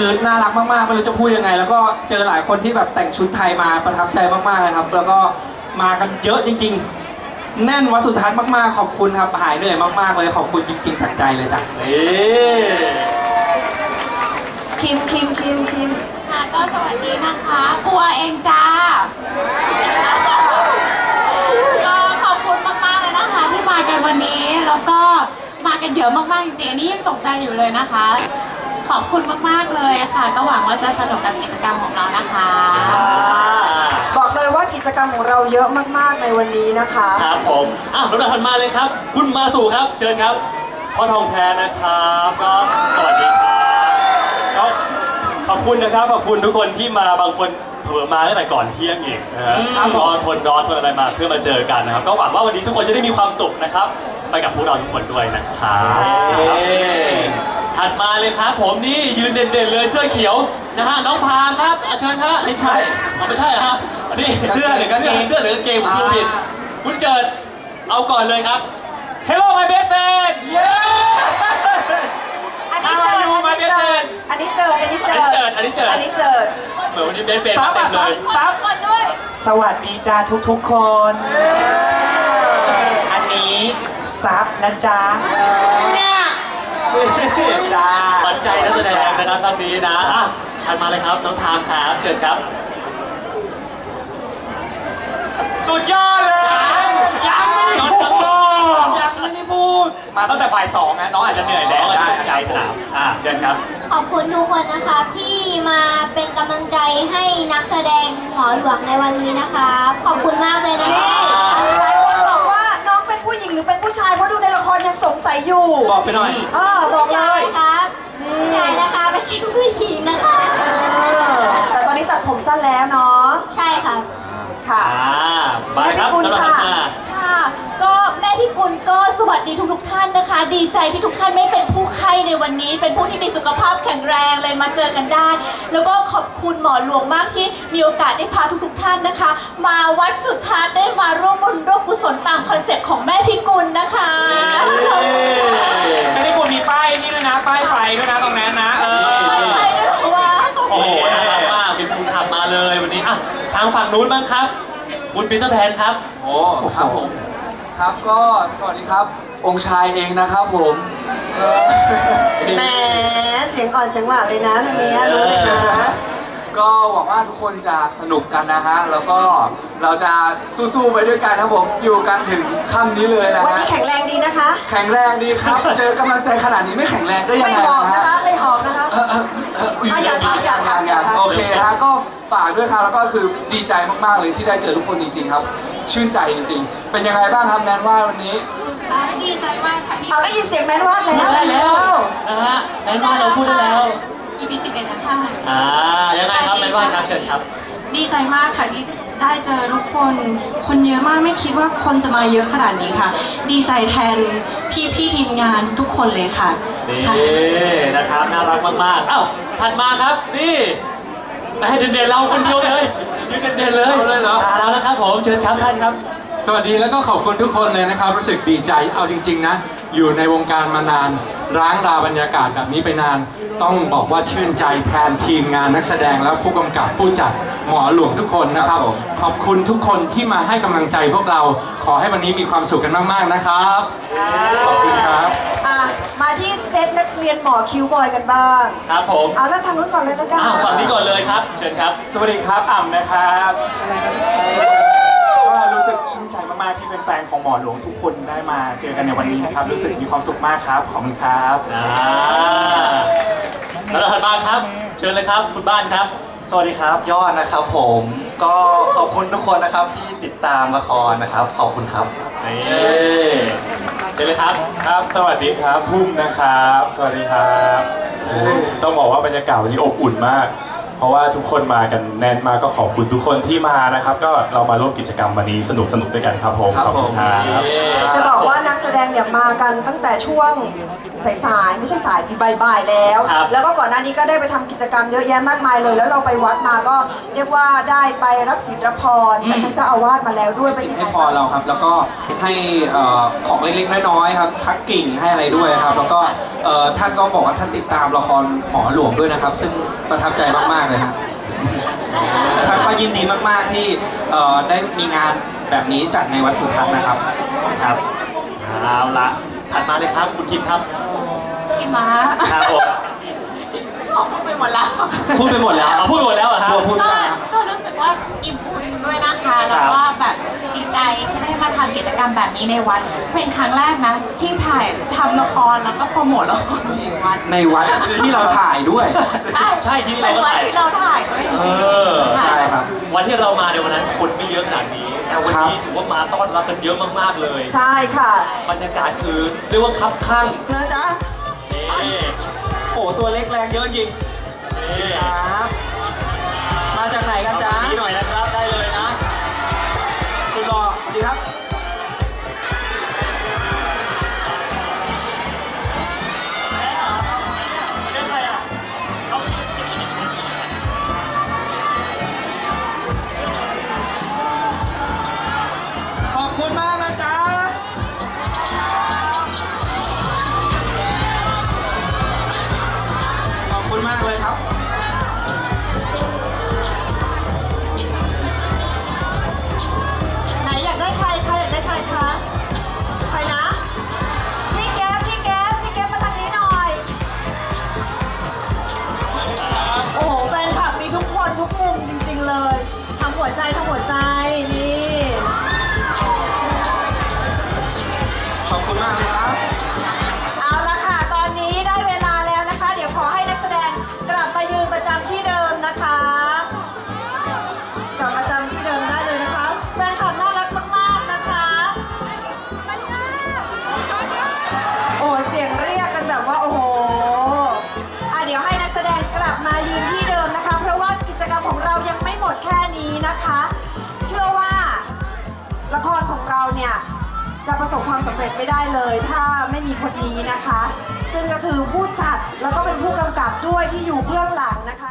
คือน่ารักมากๆไม่รู้จะพูดยังไง แล้วก็เจอหลายคนที่แบบแต่งชุดไทยมาประทับใจมากๆเลยครับ แล้วก็มากันเยอะจริง ๆ แน่นวัดสุทัศน์มากๆ ขอบคุณครับหายเหนื่อยมากๆเลยขอบคุณจริงๆจากใจเลยจ้ะนี่คิมคิมคิมคิมค่ะก็สวัสดีนะคะบัวเองจ้า ก็ขอบคุณมากๆเลยนะคะ ที่มากันวันนี้ แล้วก็มากันเยอะมากๆจริงๆอันนี่ยังตกใจอยู่เลยนะคะ ขอบคุณมาก ๆ เลยค่ะ ก็หวังว่าจะสนุกกับกิจกรรมของเรานะคะ บอกเลยว่ากิจกรรมของเราเยอะมากๆในวันนี้นะคะ ครับผมอะลำดับถัดมาเลยครับ คุณมาสู่ครับ เชิญครับ พ่อทองแท้นะครับก็สวัสดีครับก็ขอบคุณนะครับ ขอบคุณทุกคนที่มาบางคนเผลอมาตั้งแต่ก่อนเที่ยงอีกนะฮะก็ทนร้อนทนอะไรมาเพื่อมาเจอกันนะครับ ก็หวังว่าวันนี้ทุกคนจะได้มีความสุขนะครับ ไปกับพวกเราทุกคนด้วยนะครับค่ะ ถัดมาเลยครับผมนี่ยืนเด่นๆเลยเสื้อเขียวนะฮะน้องพามครับอะเชิญครับไม่ใช่อ๋อไม่ใช่เหรอฮะอันนี้เสื้อหรือกางเกง เสื้อหรือกางเกงผมดูผิดคุณเจิดเอาก่อนเลยครับ Hello my best friend เย้อันนี้เจอ How are you, my อันนี้ best เจอ friend? อันนี้เจอ อันนี้เจอ อันนี้เจอ อัอันนนี้นี้เจเจออเหมือนวันนี้เบสเฟรนซับเต็อะมเลยซับก่อนด้วย สวัสดีจ้าทุกๆคน อันนี้ซับนะจ๊ะ จ้าปันใจนักแสดงนะครับท่านนี้นะอะถัดมาเลยครับน้องทามครับเชิญครับ สุดยอดเลยยังไม่ได้พูดยังไม่ได้พูดมาตั้งแต่บ่ายสองนะน้องอาจจะเหนื่อยแล้แล้ววก็ได้ใจสนามอะเชิญครับ ขอบคุณทุกคนนะครับที่มาเป็นกำลังใจให้นักแสดงหมอหลวงในวันนี้นะครับ ขอบคุณมากเลยนะนี่คะห ยังสงสัยอยู่บอกไปหน่อย เออบอกเลใช่ยครับนี่ใช่นะคะไม่ใช่ผู้หญิงนะคะ เออแต่ตอนนี้ตัดผมสั้นแล้วเนาะ ใช่ครับ ค่ะ อ่ามาเลยครับขอบคุณสำหรับถัดค่ะมา ค่ะก็แม่พี่กุลก็สวัสดีทุกๆท่านนะคะ ดีใจที่ทุกท่านไม่เป็นผู้ไข้ในวันนี้ เป็นผู้ที่มีสุขภาพแข็งแรงเลยมาเจอกันได้ แล้วก็ขอบคุณหมอหลวงมากที่มีโอกาสได้พาทุกๆท่านนะคะ มาวัดสุทัศน์ได้มาร่วมบุญร่วมกุศล งฝั่งนู้นบ้างครับ คุณปีเตอร์แพนครับ โอ้ครับผม ครับก็สวัสดีครับ องค์ชายเองนะครับผมเอ่อแหมเสียงอ่อนเสียงหวานเลยนะทางเนี้ยรู้เลยนะ ก็หวังว่าทุกคนจะสนุกกันนะฮะ แล้วก็เราจะสู้ๆไปด้วยกันนะครับผม อยู่กันถึงค่ำนี้เลยนะวันฮะ นี้แข็งแรงดีนะคะ แข็งแรงดีครับ เจอกำลังใจขนาดนี้ไม่แข็งแรงได้ยังไม่ไงหอบนะนะคะฮะไม่หอบนะคะ เออเออเอออะอย่าทำอย่าทำอย่าทำ โอเคฮะก็ฝากด้วยครับแล้วก็คือดีใจมากๆเลยที่ได้เจอทุกคนจริง ๆ ครับ ชื่นใจจริง ๆ เป็นยังไงบ้างครับแมนว่าวันนี้ดีใจมากค่ะที่เอาได้ยินเสียงแมนวาดแล้วพูดได้แล้วนะฮะแอนว่าเราพูดได้แล้ว อี EP 11นะคะอ่ายังไงครับแมนว่านครับเชิญครับ ดีใจมากค่ะที่ได้เจอทุกคน คนเยอะมากไม่คิดว่าคนจะมาเยอะขนาดนี้ค่ะ ดีใจแทนพี่พี่ๆทีมงานทุกคนเลยค่ะนี่ค่ะ นะครับน่ารักมากๆอ้าวถัดมาครับนี่ เด่นเด่นๆเราคนเดียวเลยยืนเด่นๆเลยเอาเลยเหรอ มาแล้วนะครับผมเชิญครับท่านครับ สวัสดีแล้วก็ขอบคุณทุกคนเลยนะครับ รู้สึกดีใจเอาจริง ๆ นะ อยู่ในวงการมานาน ร้างราบรรยากาศแบบนี้ไปนาน ต้องบอกว่าชื่นใจแทนทีมงานนักแสดงและผู้กำกับผู้จัดหมอหลวงทุกคนนะครับ ขอบคุณทุกคนที่มาให้กำลังใจพวกเราขอให้วันนี้มีความสุขกันมาก ๆ นะครับ ขอบคุณครับ อะมาที่เซตนักเรียนหมอคิวบอยกันบ้าง ครับผมเอาแล้วทางนู้นก่อนเลยแล้วกัน อ้าวฝั่งนี้ก่อนเลยครับ เชิญครับ สวัสดีครับอ่ำนะครับ แฟนๆของหมอหลวงทุกคนได้มาเจอกันในวันนี้นะครับ รู้สึกมีความสุขมากครับ ขอบคุณครับ อ่าแล้วถัดมาครับ เชิญเลยครับ คุณบ้านครับ สวัสดีครับยอดนะครับผมก็ขอบคุณทุกคนนะครับที่ติดตามละครนะครับ ขอบคุณครับ นี่เชิญเลยครับ ครับ สวัสดีครับ พุ่มนะครับ สวัสดีครับ ต้องบอกว่าบรรยากาศวันนี้อบอุ่นมาก เพราะว่าทุกคนมากันแน่นมากก็ขอบคุณทุกคนที่มานะครับ ก็เรามาร่วมกิจกรรมวันนี้สนุกสนุกๆด้วยกันครับผมครับขอบคุณครับจะบอกว่านักแสดงเนี่ยมากันตั้งแต่ช่วงสายๆไม่ใช่สายสิบ่ายๆแล้ว ครับ แล้วก็ก่อนหน้านี้ก็ได้ไปทำกิจกรรมเยอะแยะมากมายเลย แล้วเราไปวัดมาก็เรียกว่าได้ไปรับศีลรับพรจากท่านเจ้าอาวาสมาแล้วด้วยเป็นสิ่งยังไงให้พรเราครับ แล้วก็ให้เอ่อของเล็กๆน้อยๆครับพักกิ่งให้อะไรด้วยครับ แล้วก็เอ่อท่านก็บอกว่าท่านติดตามละครหมอหลวงด้วยนะครับ ซึ่งประทับใจมากๆเลยครับท่านก็ยินดีมากๆที่เอ่อได้มีงานแบบนี้จัดในวัดสุทัศน์นะครับครับเอาละถัดมาเลยครับคุณคิมครับพี่ม้าครับผมออกพูดไปหมดแล้ว พูดไปหมดแล้วเอาพูดหมดแล้วเหรอครับกลัวพูดก็ไม่ได้ครับก็รู้สึกว่าอิ่มบุญด้วยนะคะ แล้วก็แบบดี ใจที่ได้มาทำกิจกรรมแบบนี้ในวัด เป็นครั้งแรกนะ ที่ถ่ายทำละครแล้วก็โปรโมทละครในวัดในวัดที่เราถ่ายด้วย ใช่ใช่ที่เราเป็นก็วัดถ่าย ที่เราถ่ายด้วยจเอริงอๆใช่ครับ วันที่เรามาในวันนั้นคนไม่เยอะขนาดนี้แต่วันนี้ถือว่ามาต้อนรับกันเยอะมากๆเลย ใช่ค่ะบรรยากาศคือเรียกว่าคับข้างนะจ๊ะนี่โอ้ตัวเล็กแรงเยอะจริงนี่ครับ มาจากไหนกันจ๊ะ นี่หน่อยนะครับได้เลย ดี๋ยวให้นักแสดงกลับมายืนที่เดิมนะคะ เพราะว่ากิจกรรมของเรายังไม่หมดแค่นี้นะคะ เชื่อว่าละครของเราเนี่ยจะประสบความสำเร็จไม่ได้เลย ถ้าไม่มีคนนี้นะคะ ซึ่งก็คือผู้จัดแล้วก็เป็นผู้กำกับด้วยที่อยู่เบื้องหลังนะคะ